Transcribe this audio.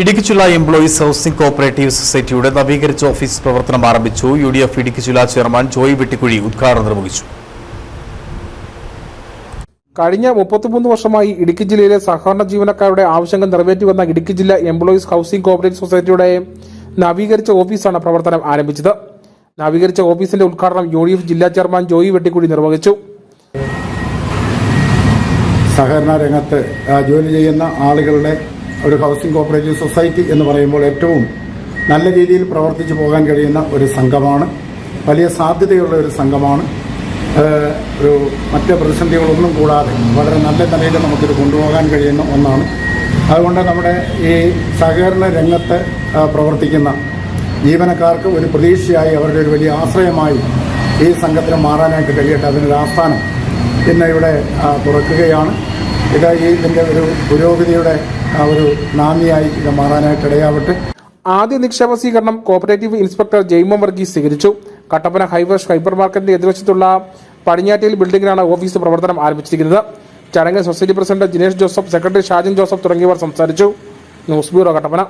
ഇടുക്കിച്ചുള്ള employees housing cooperative സൊസൈറ്റിയുടെ നവീകരിച്ച office പ്രവർത്തനം ആരംഭിച്ചു. യു ഡി എഫ് ഇടുക്കിച്ചുല ചെയർമാൻ ജോയ് വെട്ടിക്കുഴി ഉദ്ഘാടനം നിർവഹിച്ചു. കഴിഞ്ഞ മുപ്പത്തിമൂന്ന് വർഷമായി ഇടുക്കി ജില്ലയിലെ സഹകരണ ജീവനക്കാരുടെ ആവശ്യങ്ങൾ നിറവേറ്റി വന്ന ഇടുക്കി ജില്ലാ എംപ്ലോയീസ് ഹൗസിംഗ് കോഓപ്പറേറ്റീവ് സൊസൈറ്റിയുടെ നവീകരിച്ച ഓഫീസാണ് പ്രവർത്തനം ആരംഭിച്ചത്. നവീകരിച്ച ഓഫീസിന്റെ ഉദ്ഘാടനം യു ഡി എഫ് ജില്ലാ ചെയർമാൻ ജോയി വെട്ടിക്കുഴി നിർവഹിച്ചു. സഹകരണ രംഗത്ത് ജോലി ചെയ്യുന്ന ആളുകളുടെ ഒരു ഹൗസിംഗ് കോപ്പറേറ്റീവ് സൊസൈറ്റി എന്ന് പറയുമ്പോൾ ഏറ്റവും നല്ല രീതിയിൽ പ്രവർത്തിച്ചു പോകാൻ കഴിയുന്ന ഒരു സംഘമാണ്. വലിയ സാധ്യതയുള്ള ഒരു സംഘമാണ്. ഒരു മറ്റ് പ്രതിസന്ധികളൊന്നും കൂടാതെ വളരെ നല്ല നിലയിൽ നമുക്കിത് കൊണ്ടുപോകാൻ കഴിയുന്ന ഒന്നാണ്. അതുകൊണ്ട് നമ്മുടെ ഈ സഹകരണ രംഗത്ത് പ്രവർത്തിക്കുന്ന ജീവനക്കാർക്ക് ഒരു പ്രതീക്ഷയായി അവരുടെ ഒരു വലിയ ആശ്രയമായി ഈ സംഘത്തിന് മാറാനായിട്ട് കഴിയട്ടെ അതിനൊരു ആസ്ഥാനം ഇന്ന് ഇവിടെ തുറക്കുകയാണ്. ഇത് ഇതിന്റെ ഒരു പുരോഗതിയുടെ ആ ഒരു നാന്ദിയായി ഇത് മാറാനായിട്ട് ഇടയാവട്ടെ. ആദ്യ നിക്ഷേപ സ്വീകരണം കോപ്പറേറ്റീവ് ഇൻസ്പെക്ടർ ജെയ്മോ വർഗീസ് സ്വീകരിച്ചു. കട്ടപ്പന ഹൈവേഷ് ഹൈപ്പർ മാർക്കറ്റിന്റെ എതിർവശത്തുള്ള പടിഞ്ഞാറ്റയിൽ ബിൽഡിംഗിലാണ് ഓഫീസ് പ്രവർത്തനം ആരംഭിച്ചിരിക്കുന്നത്. ചടങ്ങിൽ society president Jinesh Joseph secretary Shajan Joseph തുടങ്ങിയവർ സംസാരിച്ചു. News bureau Kattappana.